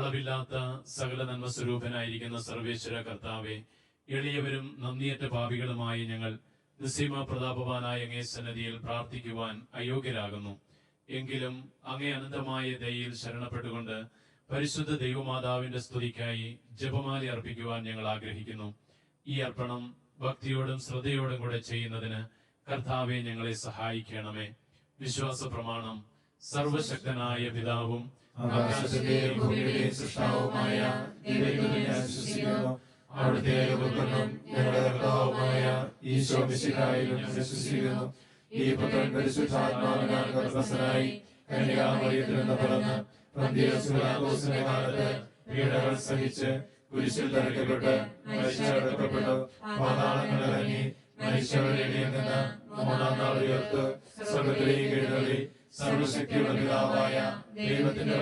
അളവില്ലാത്ത സകല നന്മ സ്വരൂപനായിരിക്കുന്ന സർവേശ്വര കർത്താവെ എളിയവരും നന്ദിയറ്റ പാപികളുമായി ഞങ്ങൾ നിസീമ പ്രതാപവാനായ അങ്ങേ സന്നദ്ധിയിൽ പ്രാർത്ഥിക്കുവാൻ അയോഗ്യരാകുന്നു. എങ്കിലും അങ്ങേ അനന്തമായ ദയയിൽ ശരണപ്പെട്ടുകൊണ്ട് പരിശുദ്ധ ദൈവമാതാവിന്റെ സ്തുതിക്കായി ജപമാല അർപ്പിക്കുവാൻ ഞങ്ങൾ ആഗ്രഹിക്കുന്നു. ഈ അർപ്പണം ഭക്തിയോടും ശ്രദ്ധയോടും കൂടെ ചെയ്യുന്നതിന് കർത്താവെ ഞങ്ങളെ സഹായിക്കണമേ. വിശ്വാസ പ്രമാണം സർവശക്തനായ പിതാവും ആകാശത്തിന്റെയും ഭൂമിയുടെയും സൃഷ്ടാവുമായ ദൈവത്തിൽ ഞാൻ വിശ്വസിക്കുന്നു അവിടുത്തെ ഏകപുത്രനും ഞങ്ങളുടെ കർത്താവുമായ ഈശോ മിശിഹായിലും വിശ്വസിക്കുന്നു ഈ പുത്രൻ പരിശുദ്ധാത്മാവിനാൽ ഗർഭസ്ഥനായി കന്യകാമറിയത്തിൽ നിന്ന് പിറന്ന് പന്തിയോസിന്റെ കാലത്ത് പീഡകൾ സഹിച്ച് കുരിശിൽ തറയ്ക്കപ്പെട്ട് മരിച്ചടക്കപ്പെട്ടു പാതാളങ്ങൾ ഇറങ്ങി മരിച്ചവരിൽ നിന്ന് മൂന്നാം നാൾ ഉയർത്ത് സർവത്തിലേക്ക് എഴുന്നള്ളി സർവശക്തിയുള്ള പിതാവായ ദൈവത്തിന്റെ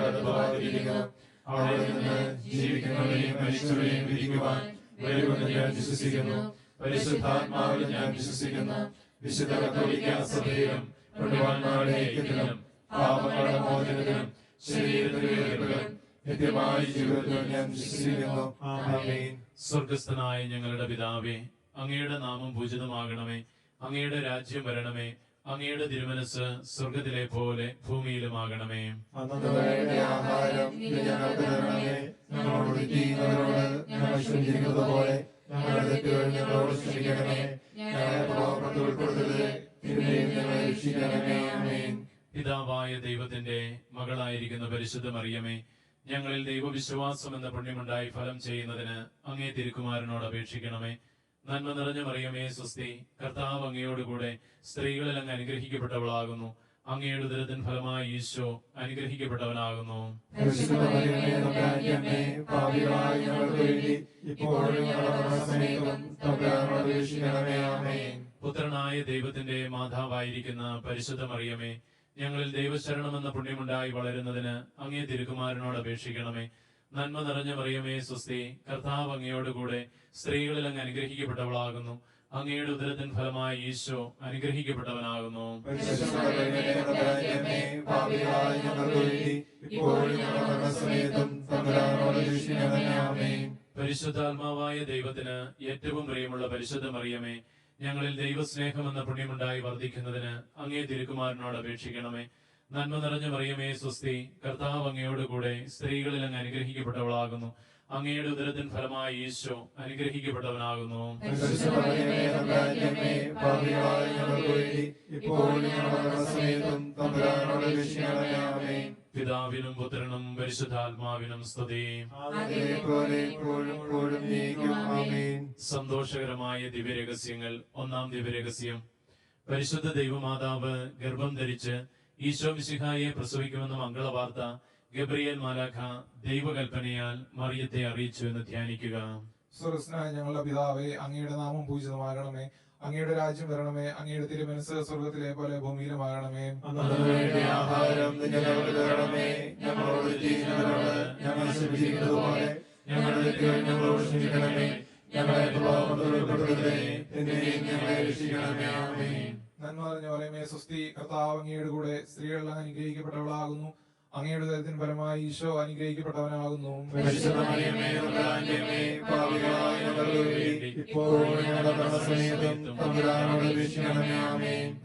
ജീവിക്കുന്നവരെയും വിധിക്കുവാൻ വരുമെന്ന് ഞാൻ വിശ്വസിക്കുന്നു. പരിശുദ്ധാത്മാവിൽ ഞാൻ വിശ്വസിക്കുന്നു. വിശുദ്ധ കത്തോലിക്ക സഭയിലും ശരീരത്തിലെ സ്വർഗസ്ഥനായ ഞങ്ങളുടെ പിതാവേ അങ്ങയുടെ നാമം പൂജിതമാകണമേ. അങ്ങയുടെ രാജ്യം വരണമേ. അങ്ങയുടെ തിരുമനസ് സ്വർഗത്തിലെ പോലെ ഭൂമിയിലുമാകണമേ. ആകണമേ വേണ്ട ആഹാരം ഇന്ന് ഞങ്ങൾക്ക് തരണമേ. ഞങ്ങളോട് ഞങ്ങൾ ക്ഷമിച്ചിരിക്കുന്നത് പോലെ ഞങ്ങളുടെ തെറ്റുകൾ ഞങ്ങളോട് ക്ഷമിക്കണമേ. ഞങ്ങളെ പ്രലോഭനത്തിൽ ഉൾപ്പെടുത്തരുത്. തിന്മയിൽ ഞങ്ങളെ രക്ഷിക്കണമേ. ആമേൻ. പിതാവായ ദൈവത്തിന്റെ മകളായിരിക്കുന്ന പരിശുദ്ധ മറിയമേ ഞങ്ങളിൽ ദൈവവിശ്വാസം എന്ന പുണ്യമുണ്ടായി ഫലം ചെയ്യുന്നതിന് അങ്ങേ തിരുക്കുമാരനോട് അപേക്ഷിക്കണമേ. നന്മ നിറഞ്ഞ മറിയമേ സ്വസ്തി കർത്താവ് അങ്ങയോടുകൂടെ സ്ത്രീകളിൽ അങ്ങ് അനുഗ്രഹിക്കപ്പെട്ടവളാകുന്നു. അങ്ങയുടെ ദുരിതൻ ഫലമായി ഈശോ അനുഗ്രഹിക്കപ്പെട്ടവനാകുന്നു. പുത്രനായ ദൈവത്തിന്റെ മാതാവായിരിക്കുന്ന പരിശുദ്ധ മറിയമേ ഞങ്ങളിൽ ദൈവശരണമെന്ന പുണ്യമുണ്ടായി വളരുന്നതിന് അങ്ങേ തിരുക്കുമാരനോട് അപേക്ഷിക്കണമേ. നന്മ നിറഞ്ഞ മറിയമേ സ്വസ്തി കർത്താവ് അങ്ങയോടുകൂടെ സ്ത്രീകളിൽ അങ്ങ് അനുഗ്രഹിക്കപ്പെട്ടവളാകുന്നു. അങ്ങയുടെ ഉദരത്തിൻ ഫലമായി ഈശോ അനുഗ്രഹിക്കപ്പെട്ടവനാകുന്നു. പരിശുദ്ധാത്മാവായ ദൈവത്തിന് ഏറ്റവും പ്രിയമുള്ള പരിശുദ്ധ മറിയമേ ഞങ്ങളിൽ ദൈവസ്നേഹം എന്ന പുണ്യമുണ്ടായി വർദ്ധിക്കുന്നതിന് അങ്ങേ തിരുക്കുമാരനോട് അപേക്ഷിക്കണമേ. നന്മ നിറഞ്ഞ മറിയമേ സ്വസ്തി. കർത്താവ് അങ്ങയോട് കൂടെ സ്ത്രീകളിൽ അങ്ങ് അനുഗ്രഹിക്കപ്പെട്ടവളാകുന്നു. അങ്ങയുടെ ഉദരത്തിൻ ഫലമായി ഈശോ അനുഗ്രഹിക്കപ്പെട്ടവനാകുന്നു. പിതാവിനും പുത്രനും പരിശുദ്ധാത്മാവിനും സ്തുതി. സന്തോഷകരമായ ദിവ്യരഹസ്യങ്ങൾ. ഒന്നാം ദിവ്യരഹസ്യം. പരിശുദ്ധ ദൈവമാതാവ് ഗർഭം ധരിച്ച് ഈശോ മിശിഹായെ പ്രസവിക്കുമെന്ന മംഗളവാർത്ത ഗബ്രിയേൽ മാലാഖ ദൈവകൽപ്പനയാൽ മറിയത്തെ അറിയിച്ചു എന്ന് ധ്യാനിക്കുക. ഞങ്ങളുടെ പിതാവേ അങ്ങയുടെ നാമം പൂജിതമാകണമേ. അങ്ങയുടെ രാജ്യം വരണമേ. അങ്ങയുടെ തിരുമനസ് സ്വർഗത്തിലെ പോലെ ഭൂമിയിലുമാകണമേ. ആഹാരം തരണമേ. ഞങ്ങളോട് ഞങ്ങൾ ക്ഷമിക്കണമേ. ഞങ്ങളെ ഞങ്ങളെ രക്ഷിക്കണമേ. ആമേൻ. നന്മ നിറഞ്ഞ പറയുമേ സ്വസ്തി കർത്താവ് അങ്ങയുടെ കൂടെ സ്ത്രീകളിൽ അനുഗ്രഹിക്കപ്പെട്ടവളാകുന്നു. അങ്ങയുടെ ദരത്തിന് പരമായി ഈശോ അനുഗ്രഹിക്കപ്പെട്ടവനാകുന്നു.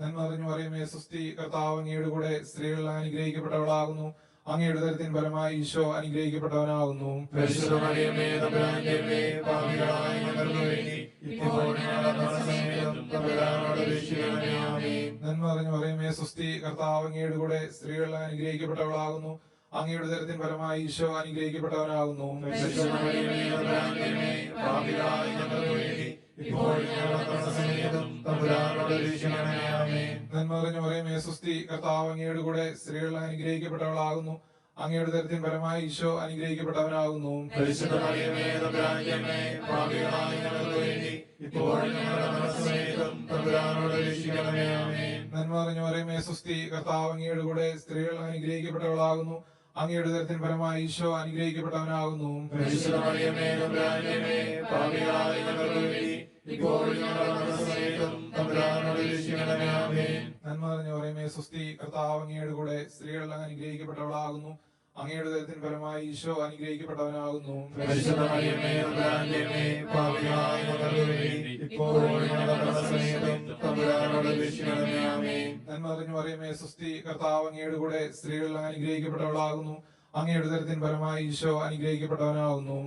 നന്മ നിറഞ്ഞു പറയുമേ സ്വസ്തി കർത്താവ് അങ്ങയുടെ കൂടെ സ്ത്രീകളിൽ അനുഗ്രഹിക്കപ്പെട്ടവളാകുന്നു. അങ്ങയുടെ തരത്തിന് ഫലമായി ഈശോ അനുഗ്രഹിക്കപ്പെട്ടവനാകുന്നു. പരിശുദ്ധ മറിയമേ തമ്പുരാന്റെ അമ്മേ പാപികളായ ഞങ്ങൾക്ക് വേണ്ടി നന്മ കർത്താവ് അങ്ങയുടെ കൂടെ സ്ത്രീകളിൽ അനുഗ്രഹിക്കപ്പെട്ടവളാകുന്നു. അങ്ങയുടെ ദരത്തിന് പരമായി ഈശോ അനുഗ്രഹിക്കപ്പെട്ടവനാകുന്നു. നന്മ പറഞ്ഞു സുസ്തി കർത്താവ് അങ്ങയുടെ കൂടെ സ്ത്രീകളിൽ അനുഗ്രഹിക്കപ്പെട്ടവളാകുന്നു. അങ്ങയുടെ തരത്തിൽ പരമായി ഈശോ അനുഗ്രഹിക്കപ്പെട്ടവനാകുന്നു. നന്മ നിറഞ്ഞ പറയുമേ സുസ്തി കർത്താവ് അങ്ങയുടെ കൂടെ സ്ത്രീകൾ അനുഗ്രഹിക്കപ്പെട്ടവളാകുന്നു. അങ്ങയുടെ തരത്തിൽ പരമായി ഈശോ അനുഗ്രഹിക്കപ്പെട്ടവനാകുന്നു. ഇപ്പോൾ ഞങ്ങളുടെ മനസ്സേതും തമ്പുരാനോട് അപേക്ഷിക്കണമേ ആമേൻ. നന്മ നിറഞ്ഞ പറയുമേ സുസ്തി കർത്താവ് അങ്ങയുടെ കൂടെ സ്ത്രീകൾ അനുഗ്രഹിക്കപ്പെട്ടവളാകുന്നു. അങ്ങയുടെ ദൈവത്തിന് ഫലമായി ഈശോ അനുഗ്രഹിക്കപ്പെട്ടവനാകുന്നു. നന്മ നിറഞ്ഞു പറയുമേ സുസ്തി കർത്താവ് അങ്ങയുടെ കൂടെ സ്ത്രീകൾ അനുഗ്രഹിക്കപ്പെട്ടവളാകുന്നു. അങ്ങയുടെ ദരത്തിന് ഫലമായി ഈശോ അനുഗ്രഹിക്കപ്പെട്ടവനാകുന്നു.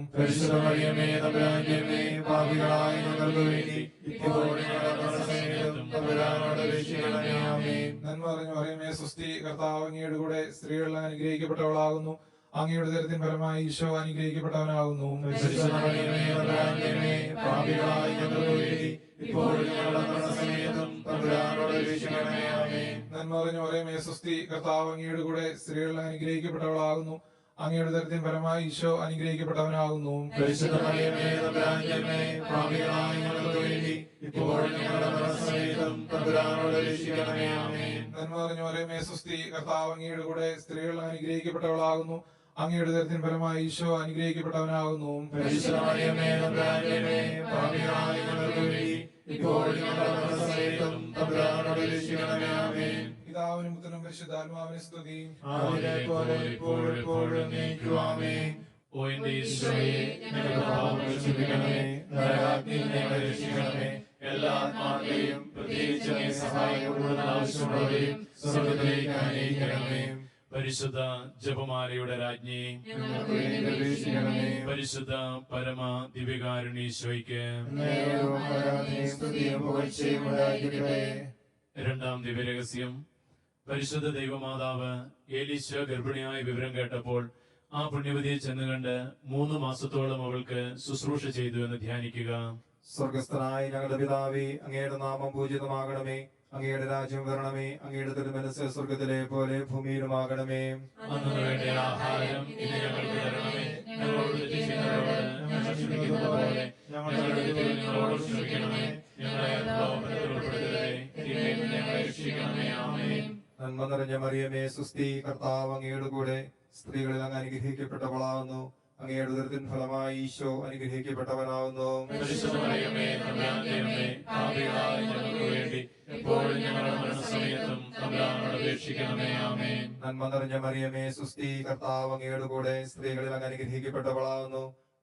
നന്മ പറഞ്ഞു പറയുമേ സുസ്തി കർത്താവ് അങ്ങയുടെ കൂടെ സ്ത്രീകൾ അനുഗ്രഹിക്കപ്പെട്ടവളാകുന്നു. അങ്ങയുടെ ദരത്തിന് ഫലമായി ഈശോ അനുഗ്രഹിക്കപ്പെട്ടവനാകുന്നു. ഇപ്പോഴും നന്മ കർത്താവ് അങ്ങയുടെ കൂടെ സ്ത്രീകൾ അനുഗ്രഹിക്കപ്പെട്ടവളാകുന്നു. അങ്ങയുടെ ദൃത്യം പരമായി ഈശോ അനുഗ്രഹിക്കപ്പെട്ടവനാകുന്നു. നന്മ പറയുമേ സുസ്തി കർത്താവ് അങ്ങയുടെ കൂടെ സ്ത്രീകൾ അനുഗ്രഹിക്കപ്പെട്ടവളാകുന്നു. അങ്ങയുടെ തരത്തിന് ഫലമായി ഈശോ അനുഗ്രഹിക്കപ്പെട്ടവനാകുന്നു. പിതാവിനും പുത്രനും പരിശുദ്ധാത്മാവിനെ സ്തുതി. ആദിയിലെ പോലെ ഇപ്പോഴും എപ്പോഴും എന്നേക്കും ആമേൻ ഓ എന്റെ ഈശോയെ ഈശോയെ ഞങ്ങളുടെ പാപങ്ങൾ ക്ഷമിക്കണമേ നരകാഗ്നിയിൽ ഞങ്ങളെ രക്ഷിക്കണമേ എല്ലാ ആത്മാക്കളെയും പ്രത്യേകിച്ച് സഹായം കൂടുതൽ ആവശ്യമുള്ളവരെയും സ്വർഗത്തിലേക്ക് അനുഗ്രഹിക്കണമേ. പരിശുദ്ധ ജപമാലയുടെ രാജ്ഞി. പരിശുദ്ധ പരമ ദിവ്യകാരുണീശോയ്ക്ക് രണ്ടാം ദിവ്യരഹസ്യം. പരിശുദ്ധ ദൈവമാതാവ് ഏലീശ ഗർഭിണിയായ വിവരം കേട്ടപ്പോൾ ആ പുണ്യവതിയെ ചെന്നുകണ്ട് മൂന്ന് മാസത്തോളം അവൾക്ക് ശുശ്രൂഷ ചെയ്തു എന്ന് ധ്യാനിക്കുക. സ്വർഗസ്ഥനായ ഞങ്ങളുടെ പിതാവി അങ്ങയുടെ നാമം പൂജിതമാകണമേ. അങ്ങയുടെ രാജ്യം വരണമേ അങ്ങയുടെ തിരുമനസ് സ്വർഗത്തിലെ പോലെ ഭൂമിയിലുമാകണമേ. നന്മ നിറഞ്ഞ മറിയമേ സുസ്തി കർത്താവ് അങ്ങയുടെ കൂടെ സ്ത്രീകളിൽ അങ്ങ് അനുഗ്രഹിക്കപ്പെട്ടവളാവുന്നു അങ്ങയുടെ ഉദരത്തിൻ ഫലമായി ഈശോ അനുഗ്രഹിക്കപ്പെട്ടവനാവുന്നു. നന്മ നിറഞ്ഞ മറിയമേ സുസ്തി കർത്താവ് അങ്ങയുടെ കൂടെ സ്ത്രീകളിൽ അങ്ങ് അനുഗ്രഹിക്കപ്പെട്ടവളാവുന്നു.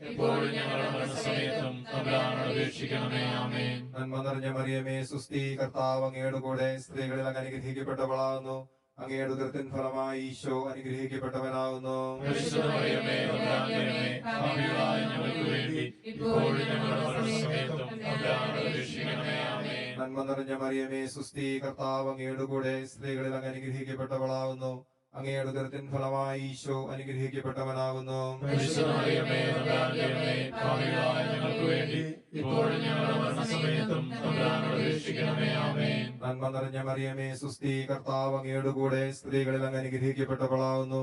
എപ്പോഴും ഞങ്ങളുടെ മരണസമയത്തും തമ്പുരാനോട് അപേക്ഷിക്കണമേ. നന്മ നിറഞ്ഞ മറിയമേ സുസ്തി കർത്താവ് അങ്ങയുടെ കൂടെ സ്ത്രീകളിൽ അങ്ങ് അനുഗ്രഹിക്കപ്പെട്ടവളാകുന്നു. അങ്ങയുടെ ഉദരത്തിൻ ഫലമായി ഈശോ അനുഗ്രഹിക്കപ്പെട്ടവനാകുന്നു. നന്മ നിറഞ്ഞ മറിയമേ സുസ്തി കർത്താവ് അങ്ങയുടെ കൂടെ സ്ത്രീകളിൽ അങ്ങ് അനുഗ്രഹിക്കപ്പെട്ടവളാകുന്നു. അങ്ങയുടെ ദൃത്തിൻ ഫലമായി ഈശോ അനുഗ്രഹിക്കപ്പെട്ടവനാകുന്നു. നന്മ നിറഞ്ഞ മറിയമേ സുസ്തി കർത്താവ് അങ്ങയുടെ കൂടെ സ്ത്രീകളിൽ അങ്ങ് അനുഗ്രഹിക്കപ്പെട്ടവളാകുന്നു.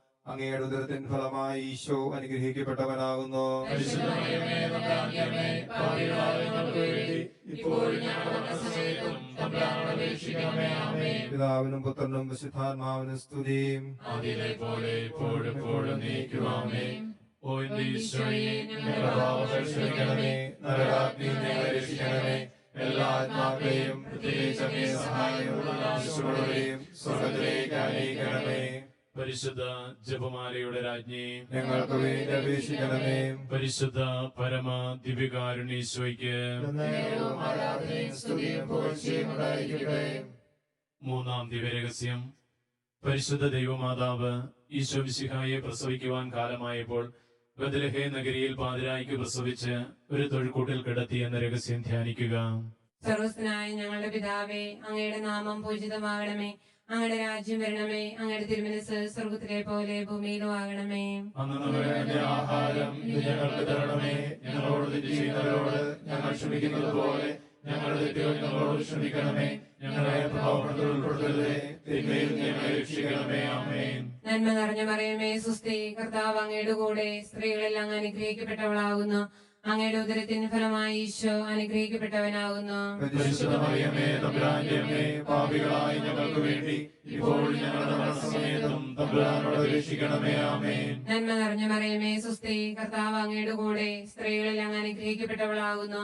അങ്ങയുടെ ഉദരത്തിൻ ഫലമായി ഈശോ അനുഗ്രഹിക്കപ്പെട്ടവനാകുന്നു. പിതാവിനും പുത്രനും വിശുദ്ധാത്മാവിനും സ്തുതിയും ഓ ഈശോയെ എല്ലാ ആത്മാക്കളെയും പ്രത്യേകിച്ച് സഹായമുള്ള സ്വർഗത്തിലേക്ക് അനയിക്കണമേ പരിശുദ്ധ ജപമാലയുടെ രാജ്ഞി ഞങ്ങൾക്ക് വേണ്ടി അപേക്ഷിക്കണമേ പരിശുദ്ധ പരമ ദിവ്യകാരുണീശോയ്ക്ക് പുകഴ്ചയും മൂന്നാം ദിവ്യരഹസ്യം. പരിശുദ്ധ ദൈവമാതാവ് ഈശോ വിശിഹായെ പ്രസവിക്കുവാൻ കാലമായപ്പോൾ ബദലഹേ നഗരിയിൽ പാതിരായിക്ക് പ്രസവിച്ച് ഒരു തൊഴിൽക്കൂട്ടിൽ കിടത്തി എന്ന രഹസ്യം ധ്യാനിക്കുക. സർവസ്നായ ഞങ്ങളുടെ പിതാവേ അങ്ങയുടെ നാമം പൂജിതമാകണമേ. അങ്ങയുടെ രാജ്യം വരണമേ അങ്ങയുടെ തിരുമനസ് സ്വർഗത്തിലെ പോലെ ഭൂമിയിലും ആകണമേ. ആഹാരം ഞങ്ങൾക്ക് തരണമേ. ഞങ്ങളോട് തെറ്റ് ചെയ്യുന്നവരോട് ഞങ്ങൾ ക്ഷമിക്കുന്നത് പോലെ ഞങ്ങളുടെ തെറ്റുകൾ ഞങ്ങളോട് ക്ഷമിക്കണമേ. ഞങ്ങളെ ഉൾപ്പെടുത്തരുതേ. തിന്മയിൽ ഞങ്ങളെ രക്ഷിക്കണമേ. നന്മ നിറഞ്ഞ മറിയമേ സുസ്തി കർത്താവ് അങ്ങയുടെ കൂടെ സ്ത്രീകളെല്ലാം അനുഗ്രഹിക്കപ്പെട്ടവളാകുന്നു. അങ്ങയുടെ ഉദരത്തിന് ഫലമായി ഈശോ അനുഗ്രഹിക്കപ്പെട്ടവനാകുന്നു. പരിശുദ്ധ മറിയമേ തമ്പുരാന്റെ പാപികളായ ഞങ്ങൾക്ക് വേണ്ടി ഇപ്പോൾ ഞങ്ങളുടെ മരണസമയത്തും തമ്പുരാനോട് അപേക്ഷിക്കണമേ ആമേൻ. നന്മ നിറഞ്ഞു മറിയമേ സുസ്തി കർത്താവ് അങ്ങയുടെ കൂടെ സ്ത്രീകളിൽ അങ്ങ് അനുഗ്രഹിക്കപ്പെട്ടവളാകുന്നു.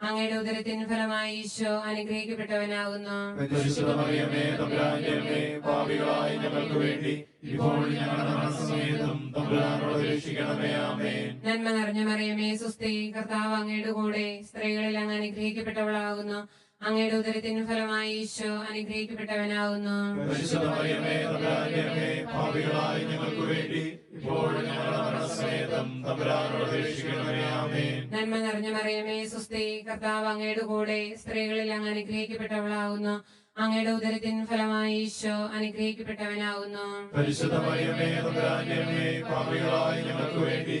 അങ്ങയുടെ ഉദരത്തിൻ ഫലമായി ഈശോ അനുഗ്രഹിക്കപ്പെട്ടവനാകുന്നു. തമ്പുരാന്റെ അമ്മേ പാപികളായ ഞങ്ങൾക്ക് വേണ്ടി ഇപ്പോൾ ഞങ്ങളുടെ മരണസമയത്തും തമ്പുരാനോട് അപേക്ഷിക്കണമേ ആമേൻ. നന്മ നിറഞ്ഞ മറിയമേ സുസ്തി കർത്താവ് അങ്ങയുടെ കൂടെ സ്ത്രീകളിൽ അങ്ങ് അനുഗ്രഹിക്കപ്പെട്ടവളാകുന്നു. അങ്ങയുടെ ഉദരത്തിന് ഫലമായി ഈശോ അനുഗ്രഹിക്കപ്പെട്ടവനാകുന്നു. ഞങ്ങൾക്ക് വേണ്ടി ഇപ്പോൾ ഞങ്ങളുടെ നന്മ നിറഞ്ഞ മറിയമേ സുസ്തി കർത്താവ് അങ്ങയുടെ കൂടെ സ്ത്രീകളിൽ അങ്ങ് അനുഗ്രഹിക്കപ്പെട്ടവളാകുന്നു. അങ്ങയുടെ ഉദരത്തിൻ ഫലമായി ഈശോ അനുഗ്രഹിക്കപ്പെട്ടവനാകുന്നു. പരിശുദ്ധ മറിയമേ ഞങ്ങൾക്ക് വേണ്ടി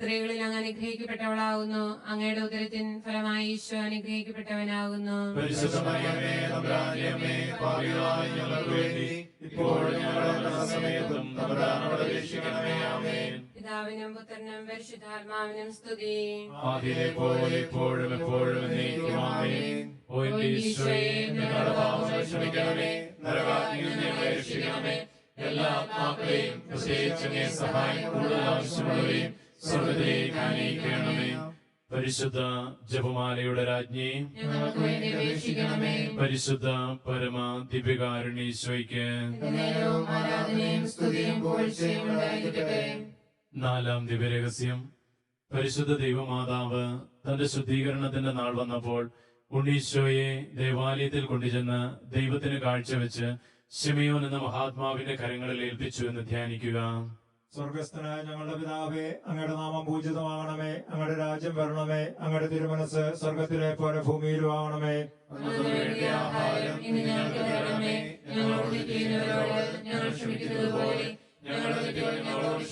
സ്ത്രീകളിൽ അങ്ങ് അനുഗ്രഹിക്കപ്പെട്ടവളാകുന്നു അങ്ങയുടെ ഉദരത്തിൻ ഫലമായി ഈശോ അനുഗ്രഹിക്കപ്പെട്ടവനാകുന്നു പിതാവിനും പുത്രനും പരിശുദ്ധാത്മാവിനും സ്തുതി. ഇപ്പോഴും എപ്പോഴും എല്ലാ ആത്മാക്കളെയും പ്രത്യേകിച്ച് സഹായം കൂടുതൽ ആവശ്യമുള്ളവരെയും പരിശുദ്ധ ജപമാലയുടെ രാജ്ഞി. പരിശുദ്ധ പരമ ദിവ്യകാരുണീശ്വയ്ക്ക് നാലാം ദിവ്യരഹസ്യം. പരിശുദ്ധ ദൈവമാതാവ് തന്റെ ശുദ്ധീകരണത്തിന്റെ നാൾ വന്നപ്പോൾ ഉണ്ണീശോയെ ദേവാലയത്തിൽ കൊണ്ടുചെന്ന് ദൈവത്തിന് കാഴ്ചവെച്ച് ശിമയോൻ എന്ന മഹാത്മാവിന്റെ കരങ്ങളിൽ ഏൽപ്പിച്ചു എന്ന് ധ്യാനിക്കുക. സ്വർഗസ്ഥനായ ഞങ്ങളുടെ പിതാവേ അങ്ങയുടെ നാമം പൂജിതമാകണമേ അങ്ങയുടെ രാജ്യം വരണമേ അങ്ങയുടെ തിരുമനസ് സ്വർഗത്തിലെ പോലെ ഭൂമിയിലും തരണമേ. ഞങ്ങളോട്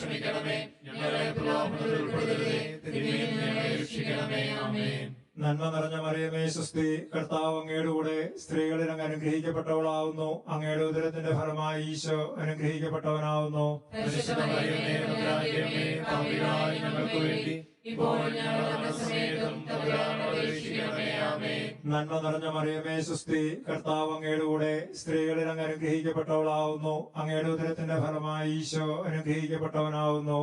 ഞങ്ങളെ പ്രലോഭനത്തിൽ ഉൾപ്പെടുത്തരുതേ. നിന്ന് ഞങ്ങളെ രക്ഷിക്കണമേ. ആമേൻ. നന്മ നിറഞ്ഞ മറിയമേ സുസ്തി കർത്താവ് അങ്ങയുടെ കൂടെ സ്ത്രീകളിൽ അങ്ങ് അനുഗ്രഹിക്കപ്പെട്ടവളാവുന്നു. അങ്ങയുടെ ഉദരത്തിന്റെ ഫലമായി ഈശോ അനുഗ്രഹിക്കപ്പെട്ടവനാവുന്നു. നന്മ നിറഞ്ഞ മറിയമേ സുസ്തി കർത്താവ് അങ്ങയുടെ കൂടെ സ്ത്രീകളിൽ അങ്ങ് അനുഗ്രഹിക്കപ്പെട്ടവളാവുന്നു. അങ്ങയുടെ ഉദരത്തിന്റെ ഫലമായി ഈശോ അനുഗ്രഹിക്കപ്പെട്ടവനാവുന്നു.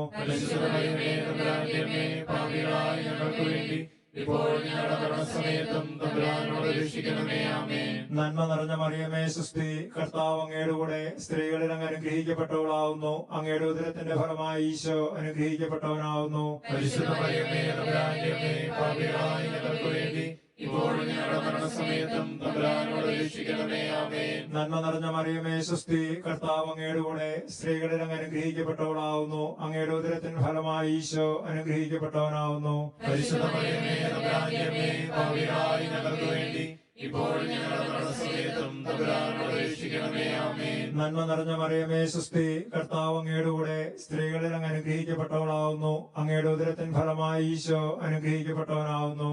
ഇപ്പോൾ ഞങ്ങളുടെ മരണസമയത്തും തമ്പുരാനോട് രക്ഷിക്കണമേ ആമേൻ. നന്മ നിറഞ്ഞ മറിയമേ സുസ്തി കർത്താവ് അങ്ങയുടെ കൂടെ സ്ത്രീകളിൽ അങ്ങ് അനുഗ്രഹിക്കപ്പെട്ടവളാവുന്നു. അങ്ങയുടെ ഉദരത്തിന്റെ ഫലമായി ഈശോ അനുഗ്രഹിക്കപ്പെട്ടവനാവുന്നു. പരിശുദ്ധ മറിയമേ തമ്പുരാന്റെ അമ്മേ പാപികളായ ഞങ്ങൾക്ക് വേണ്ടി ഇപ്പോൾ ഞങ്ങളുടെ മരണസമയത്തും തമ്പുരാനോട് രക്ഷിക്കണമേ ആമേൻ. നന്മ നിറഞ്ഞ മറിയമേ സുസ്തി കർത്താവ് അങ്ങയുടെ കൂടെ സ്ത്രീകളിൽ അങ്ങ് അനുഗ്രഹിക്കപ്പെട്ടവളാവുന്നു. അങ്ങയുടെ ഉദരത്തിന്റെ ഫലമായി ഈശോ അനുഗ്രഹിക്കപ്പെട്ടവനാവുന്നു. പരിശുദ്ധ മറിയമേ തമ്പുരാന്റെ അമ്മേ പാപികളായ ഞങ്ങൾക്ക് വേണ്ടി ഇപ്പോൾ നന്മ നിറഞ്ഞ മറിയമേ സുസ്തി കർത്താവ് അങ്ങയുടെ കൂടെ സ്ത്രീകളിൽ അങ്ങ് അനുഗ്രഹിക്കപ്പെട്ടവളാവുന്നു. അങ്ങയുടെ ഉദരത്തിൻ ഫലമായി ഈശോ അനുഗ്രഹിക്കപ്പെട്ടവനാവുന്നു.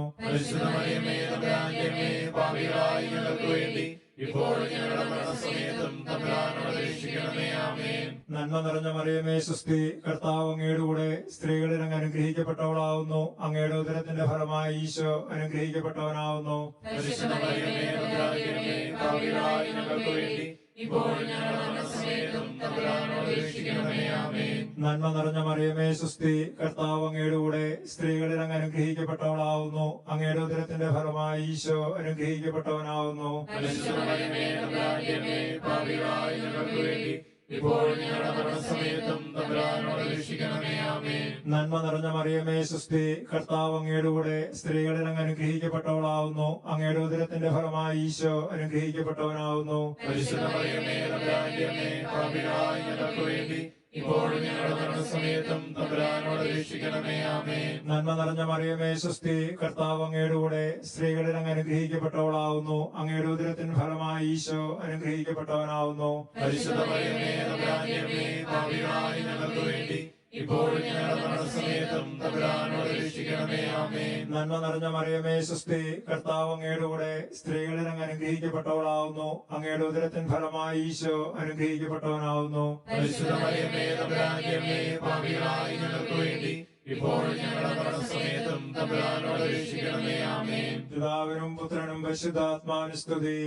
ഇപ്പോൾ ഞങ്ങളുടെ മരണസമയത്തും തമ്പുരാനോട് രക്ഷിക്കണമേ ആമേൻ. നന്മ നിറഞ്ഞ മറിയമേ സുസ്തി കർത്താവ് അങ്ങയുടെ കൂടെ സ്ത്രീകളിൽ അങ്ങ് അനുഗ്രഹിക്കപ്പെട്ടവളാവുന്നു. അങ്ങയുടെ ഉദരത്തിന്റെ ഫലമായി ഈശോ അനുഗ്രഹിക്കപ്പെട്ടവനാവുന്നു. നന്മ നിറഞ്ഞ മറിയമേ സുസ്തി കർത്താവ് അങ്ങയുടെ കൂടെ സ്ത്രീകളിൽ അങ്ങ് അനുഗ്രഹിക്കപ്പെട്ടവളാവുന്നു. അങ്ങയുടെ ഉദരത്തിന്റെ ഫലമായി ഈശോ അനുഗ്രഹിക്കപ്പെട്ടവനാവുന്നു. ഇപ്പോൾ ഞങ്ങളുടെ മരണസമയത്തും തമ്പുരാനോട് രക്ഷിക്കണമേ നന്മ നിറഞ്ഞ മറിയമേ സുസ്തി കർത്താവ് അങ്ങയുടെ കൂടെ സ്ത്രീകളിൽ അങ്ങ് അനുഗ്രഹിക്കപ്പെട്ടവളാവുന്നു. അങ്ങയുടെ ഉദരത്തിന്റെ ഫലമായി ഈശോ അനുഗ്രഹിക്കപ്പെട്ടവനാവുന്നു. പരിശുദ്ധ മറിയമേ തമ്പുരാന്റെ അമ്മേ പാപികളായ ഞങ്ങൾക്ക് വേണ്ടി മരണസമയത്തും തമ്പുരാനോട് രക്ഷിക്കണമേ ആമേ നന്മ നിറഞ്ഞ മറിയമേ സുസ്തി കർത്താവ് അങ്ങയുടെ കൂടെ സ്ത്രീകളിൽ അങ്ങ് അനുഗ്രഹിക്കപ്പെട്ടവളാവുന്നു. അങ്ങയുടെ ഉദരത്തിന് ഫലമായി ഈശോ അനുഗ്രഹിക്കപ്പെട്ടവനാവുന്നു. പരിശുദ്ധ മറിയമേ തമ്പുരാന്റെ അമ്മേ പാപികളായ ഞങ്ങൾക്ക് വേണ്ടി ഇപ്പോൾ നന്മ നിറഞ്ഞ മറിയമേ സുസ്തി കർത്താവ് അങ്ങയുടെ കൂടെ സ്ത്രീകളിൽ അങ്ങ് അനുഗ്രഹിക്കപ്പെട്ടവളാവുന്നു. അങ്ങയുടെ ഉദരത്തിൻ ഫലമായി ഈശോ അനുഗ്രഹിക്കപ്പെട്ടവനാവുന്നു. ഇപ്പോൾ പിതാവിനും പുത്രനും പരിശുദ്ധാത്മാനുസ്തുതി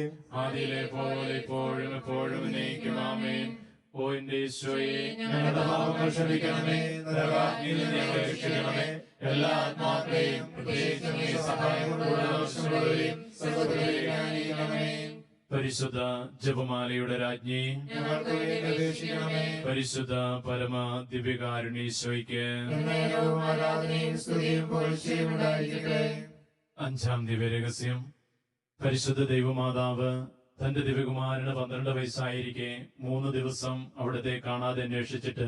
അതിലെ പോലെ ഇപ്പോഴും എപ്പോഴും നയിക്കും ആമേൻ. ഓ എന്റെ ഈശോയെ ഞങ്ങളുടെ പാപങ്ങൾ ക്ഷമിക്കണമേ നരകാഗ്നിയിൽ ഞങ്ങളെ രക്ഷിക്കണമേ. എല്ലാ ആത്മാക്കളെയും പ്രത്യേകിച്ചും ഈ സഹായം കൊണ്ടുള്ള ആവശ്യമുള്ളവരെയും സ്വർഗത്തിലേക്ക് അനുഗ്രഹിക്കണമേ. പരിശുദ്ധ ജപമാലയുടെ രാജ്ഞി പരിശുദ്ധ പരമ ദിവ്യകാരുണീശോയ്ക്ക് അഞ്ചാം ദിവ്യ രഹസ്യം. പരിശുദ്ധ ദൈവമാതാവ് തന്റെ ദിവ്യകുമാരന് പന്ത്രണ്ട് വയസ്സായിരിക്കെ മൂന്ന് ദിവസം അവിടത്തെ കാണാതെ അന്വേഷിച്ചിട്ട്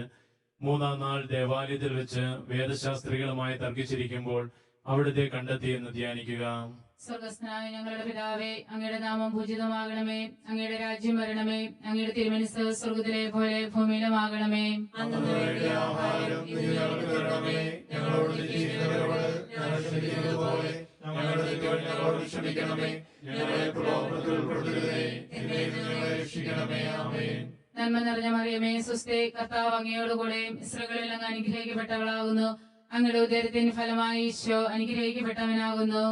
മൂന്നാം നാൾ ദേവാലയത്തിൽ വെച്ച് വേദശാസ്ത്രികളുമായി തർക്കിച്ചിരിക്കുമ്പോൾ അവിടുത്തെ കണ്ടെത്തിയെന്ന് ധ്യാനിക്കുക. സ്വർഗസ്നായ ഞങ്ങളുടെ പിതാവേ അങ്ങയുടെ നാമം പൂജിതമാകണമേ അങ്ങയുടെ രാജ്യം വരണമേ അങ്ങയുടെ തിരുമനസ് സ്വർഗത്തിലെ പോലെ ഭൂമിയിലുമാകണമേ. ഞങ്ങളോട് ക്ഷമിക്കണമേ രക്ഷിക്കണമേ ആമേൻ നന്മ നിറഞ്ഞ മറിയമേ സുസ്ഥേ കർത്താവ് അങ്ങയോടുകൂടെ ഇസ്രകളിൽ അങ്ങ് അനുഗ്രഹിക്കപ്പെട്ടവളാകുന്നു. അങ്ങയുടെ ഉദരത്തിന് ഫലമായി ഈശോ അനുഗ്രഹിക്കപ്പെട്ടവനാകുന്നു.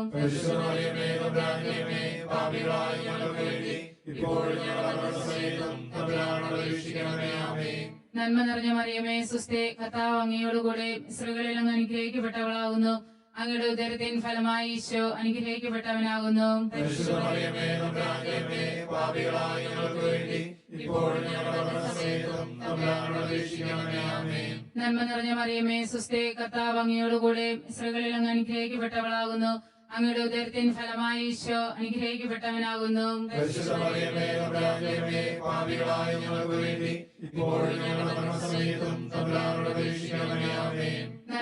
നന്മ നിറഞ്ഞ മറിയമേ സുസ്ഥേ കർത്താവ് അങ്ങയോടുകൂടെ ഇസ്രകളിൽ അങ്ങ് അനുഗ്രഹിക്കപ്പെട്ടവളാകുന്നു. അങ്ങയുടെ ഉദരത്തിൻ ഫലമായി ഈശോ അനുഗ്രഹിക്കപ്പെട്ടവനാകുന്നു. നന്മ നിറഞ്ഞ മറിയമേ സുസ്ഥേ കർത്താവ് അങ്ങയോടുകൂടെ സ്ത്രീകളിൽ അങ്ങ് അനുഗ്രഹിക്കപ്പെട്ടവളാകുന്നു. അങ്ങയുടെ ഉദരത്തിൻ ഫലമായി ഈശോ അനുഗ്രഹിക്കപ്പെട്ടവനാകുന്നു. ഇപ്പോഴും ഞങ്ങളുടെ അപേക്ഷിക്കണമേ ആമേൻ.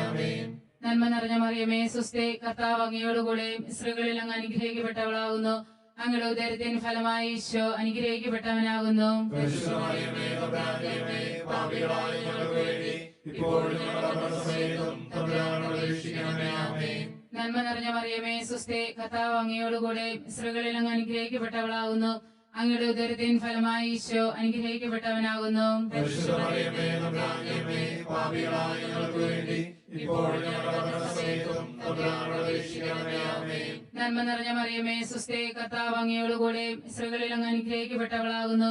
ആമേൻ. നന്മ നിറഞ്ഞ മറിയമേ സുസ്ഥേ കർത്താവ് അങ്ങയോടുകൂടെ സ്ത്രീകളിൽ അങ്ങ് അനുഗ്രഹിക്കപ്പെട്ടവളാകുന്നു അങ്ങയുടെ ഉദരത്തിന് ഫലമായി ഈശോ അനുഗ്രഹിക്കപ്പെട്ടവനാകുന്നു. നന്മ നിറഞ്ഞ മറിയമേ സുസ്ഥേ കർത്താവ് അങ്ങയോടുകൂടെ സ്ത്രീകളിൽ അങ്ങ് അനുഗ്രഹിക്കപ്പെട്ടവളാകുന്നു അങ്ങയുടെ ഉദരത്തിൻ ഫലമായി ഈശോ അനുഗ്രഹിക്കപ്പെട്ടവനാകുന്നു. നന്മ നിറഞ്ഞ മറിയമേ സുസ്ഥേ കർത്താവ് അങ്ങയോട് കൂടെ സ്ത്രീകളിൽ അങ്ങ് അനുഗ്രഹിക്കപ്പെട്ടവളാകുന്നു.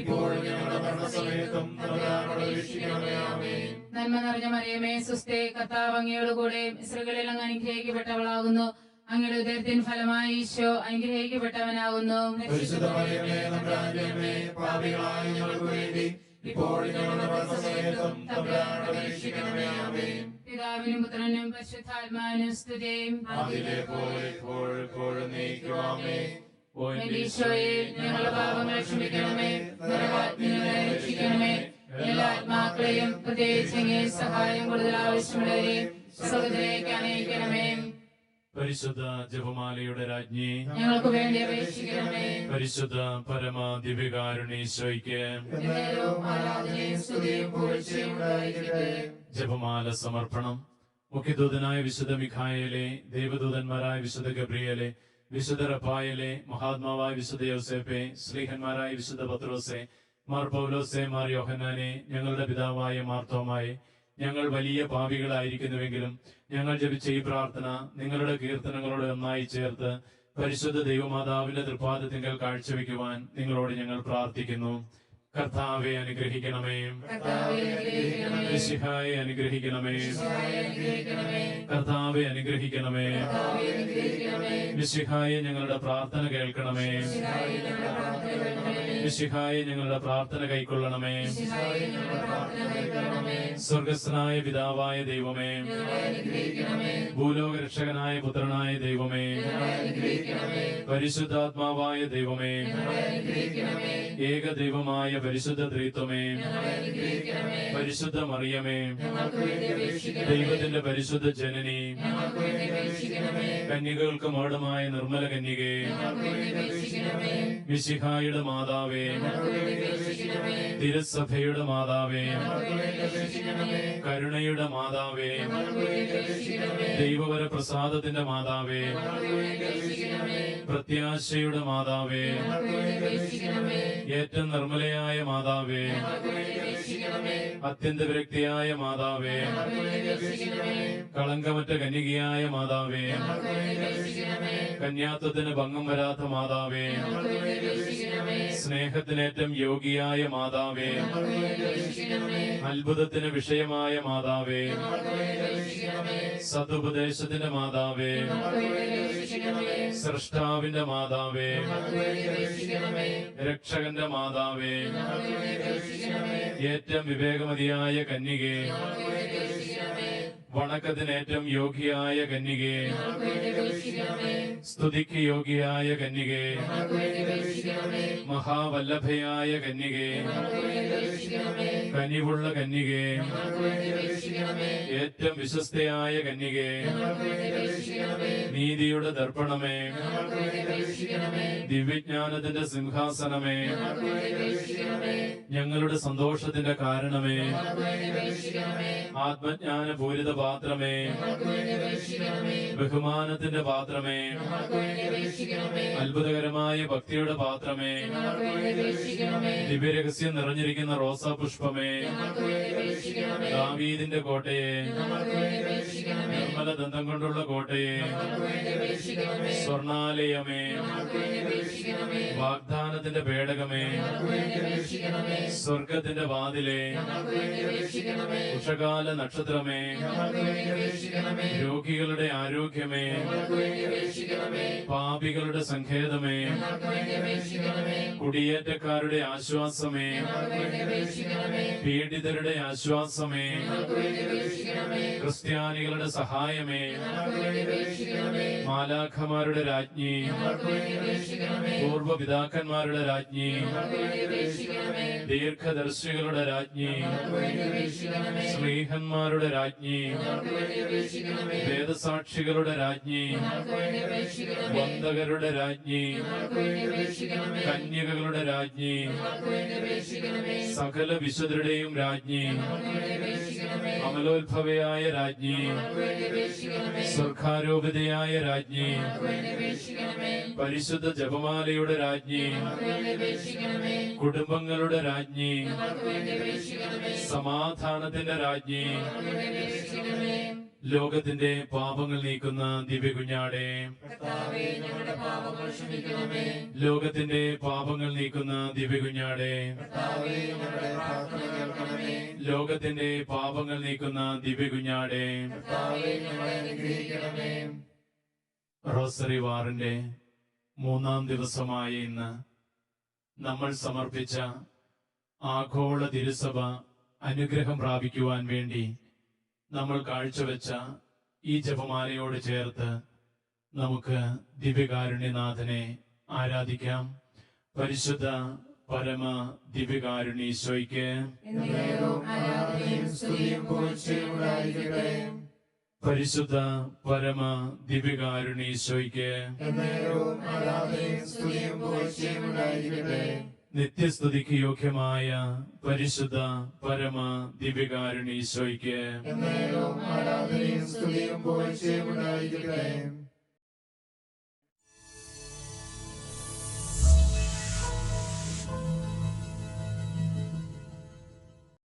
ഇപ്പോഴും ഞങ്ങളുടെ മരണസമയത്തും നന്മ നിറഞ്ഞ മറിയമേ സുസ്ഥേ കർത്താവ് അങ്ങയോട് കൂടെ സ്ത്രീകളിൽ അങ്ങ് അനുഗ്രഹിക്കപ്പെട്ടവളാകുന്നു. അങ്ങയുടെ ഉദരത്തിൻ ഫലമായി ഈശോ അനുഗ്രഹിക്കപ്പെട്ടവനാകുന്നു. പിതാവിനും പുത്രനും പരിശുദ്ധാത്മാവിനും സ്തുതിയും. ഞങ്ങളുടെ പാപങ്ങൾ ക്ഷമിക്കണമേ രക്ഷിക്കണമേ. എല്ലാ ആത്മാക്കളെയും പ്രത്യേകിച്ച് അങ്ങേ സഹായം കൂടുതൽ സ്വർഗത്തിലേക്ക് അനയിക്കണമേ പരിശുദ്ധ ജപമാലയുടെ രാജ്ഞി ഞങ്ങൾക്ക് വേണ്ടി അപേക്ഷിക്കണമേ. പരിശുദ്ധ പരമ ദിവ്യകാരുണീശോയ്ക്ക് എന്നേരവും ആരാധനയും സ്തുതിയും പുകഴ്ചയും ജപമാല സമർപ്പണം. മുഖ്യദൂതനായ വിശുദ്ധ മിഖായലെ ദേവദൂതന്മാരായ വിശുദ്ധ ഗബ്രിയേലെ വിശുദ്ധ റഫായലെ മഹാത്മാവായ വിശുദ്ധ യോസേപ്പെ ശ്രീഹന്മാരായ വിശുദ്ധ പത്രോസെ മാർ പൗലോസെ മാർ യോഹന്നാനെ ഞങ്ങളുടെ പിതാവായ മാർത്തോമായി ഞങ്ങൾ വലിയ പാപികളായിരിക്കുന്നുവെങ്കിലും ഞങ്ങൾ ജപിച്ച ഈ പ്രാർത്ഥന നിങ്ങളുടെ കീർത്തനങ്ങളോട് ഒന്നായി ചേർത്ത് പരിശുദ്ധ ദൈവമാതാവിന്റെ തൃപ്പാദത്തിങ്കൽ കാഴ്ചവെക്കുവാൻ നിങ്ങളോട് ഞങ്ങൾ പ്രാർത്ഥിക്കുന്നു. കർത്താവെ അനുഗ്രഹിക്കണമേ. കർത്താവെ അനുഗ്രഹിക്കണമേ. കർത്താവേ അനുഗ്രഹിക്കണമേ. മിശിഹായെ ഞങ്ങളുടെ പ്രാർത്ഥന കേൾക്കണമേ. മിശിഹായെ ഞങ്ങളുടെ പ്രാർത്ഥന കൈക്കൊള്ളണമേ. സ്വർഗസ്ഥനായ പിതാവായ ദൈവമേ. ഭൂലോക രക്ഷകനായ പുത്രനായ ദൈവമേ. പരിശുദ്ധാത്മാവായ ദൈവമേ. ഏക ദൈവമായ പരിശുദ്ധ ത്രിത്വമേ. പരിശുദ്ധ മറിയമേ. ദൈവത്തിന്റെ പരിശുദ്ധ ജനനി. കന്യകൾക്ക് മോടമായ നിർമ്മല കന്യകേ. മിശിഹായുടെ മാതാവേ. അപേക്ഷിക്കണമേ തിരുസഭയുടെ മാതാവേ. കരുണയുടെ മാതാവേ. ദൈവവര പ്രസാദത്തിന്റെ മാതാവേ. പ്രത്യാശയുടെ മാതാവേ ഏറ്റവും നിർമ്മലയായ മാതാവേ അത്യന്ത വിരക്തിയായ മാതാവേ കളങ്കമറ്റ കന്യകയായ മാതാവേ കന്യാത്വത്തിന് ഭംഗം വരാത്ത മാതാവേ സ്നേഹത്തിനേറ്റം യോഗിയായ മാതാവേ അത്ഭുതത്തിന് വിഷയമായ മാതാവേ സതുപദേശത്തിന്റെ മാതാവേ ഞങ്ങൾക്ക് സൃഷ്ടാവിന്റെ മാതാവേ. രക്ഷകന്റെ മാതാവേ. ഏറ്റവും വിവേകമതിയായ കന്യകേ. വണക്കത്തിന് ഏറ്റവും യോഗ്യയായ കന്യകേ. സ്തുതിക്ക് യോഗിയായ കന്യകേ. മഹാവല്ലഭയായ കന്യകേ. കനിവുള്ള കന്യകേ. ഏറ്റവും വിശ്വസ്തയായ കന്യകേ. നീതിയുടെ ദർപ്പണമേ. ദിവ്യജ്ഞാനത്തിന്റെ സിംഹാസനമേ. ഞങ്ങളുടെ സന്തോഷത്തിന്റെ കാരണമേ. ആത്മജ്ഞാന പൂരിത പാത്രമേ. ബഹുമാനത്തിന്റെ പാത്രമേ. അത്ഭുതകരമായ ഭക്തിയുടെ പാത്രമേ. ദിവ്യരഹസ്യം നിറഞ്ഞിരിക്കുന്ന റോസാ പുഷ്പമേ ദാവീദിന്റെ കോട്ടയെ. നിർമ്മല ദന്തം കൊണ്ടുള്ള കോട്ടയെ. സ്വർണാലയമേ ഞങ്ങൾക്ക് വാഗ്ദാനത്തിന്റെ പേടകമേ. സ്വർഗത്തിന്റെ വാതിലെ. ഉഷകാല നക്ഷത്രമേ. രോഗികളുടെ ആരോഗ്യമേ. പാപികളുടെ സങ്കേതമേ. കുടിയേറ്റക്കാരുടെ ആശ്വാസമേ. പീഡിതരുടെ ആശ്വാസമേ. ക്രിസ്ത്യാനികളുടെ സഹായമേ. മാലാഖമാരുടെ രാജ്ഞി. ഞങ്ങൾക്ക് പിതാക്കന്മാരുടെ രാജ്ഞി. ദീർഘദർശികളുടെ രാജ്ഞി. സ്നേഹന്മാരുടെ രാജ്ഞി. വേദസാക്ഷികളുടെ രാജ്ഞി. വന്ദകരുടെ രാജ്ഞി. കന്യകകളുടെ രാജ്ഞി. സകല വിശുദ്ധരുടെയും രാജ്ഞി. അമലോത്ഭവയായ രാജ്ഞി. സ്വർഗാരോപിതയായ രാജ്ഞി. പരിശുദ്ധ ജപമാലയുടെ രാജ്ഞി. കുടുംബങ്ങളുടെ രാജ്ഞി. സമാധാനത്തിന്റെ രാജ്ഞി. ലോകത്തിന്റെ പാപങ്ങൾ നീക്കുന്ന പാപങ്ങൾ ക്ഷമിക്കണമേ. ലോകത്തിന്റെ പാപങ്ങൾ നീക്കുന്ന പ്രാർത്ഥന കേൾക്കണമേ. ലോകത്തിന്റെ പാപങ്ങൾ നീക്കുന്ന ഞങ്ങളെ അനുഗ്രഹിക്കണമേ. റോസറി വാറിന്റെ മൂന്നാം ദിവസമായ ഇന്ന് നമ്മൾ സമർപ്പിച്ച ആഗോള തിരുസഭ അനുഗ്രഹം പ്രാപിക്കുവാൻ വേണ്ടി നമ്മൾ കാഴ്ചവെച്ച ഈ ജപമാലയോട് ചേർത്ത് നമുക്ക് ദിവ്യകാരുണ്യനാഥനെ ആരാധിക്കാം. പരിശുദ്ധ പരമ ദിവ്യകാരുണ്യീശോയ്ക്ക് പരിശുദ്ധ പരമ ദിവികാരുണീശോയ്ക്ക് നിത്യസ്തുതിക്ക് യോഗ്യമായ പരിശുദ്ധ പരമ ദിവ്യകാരുണ്യീശോയ്ക്ക്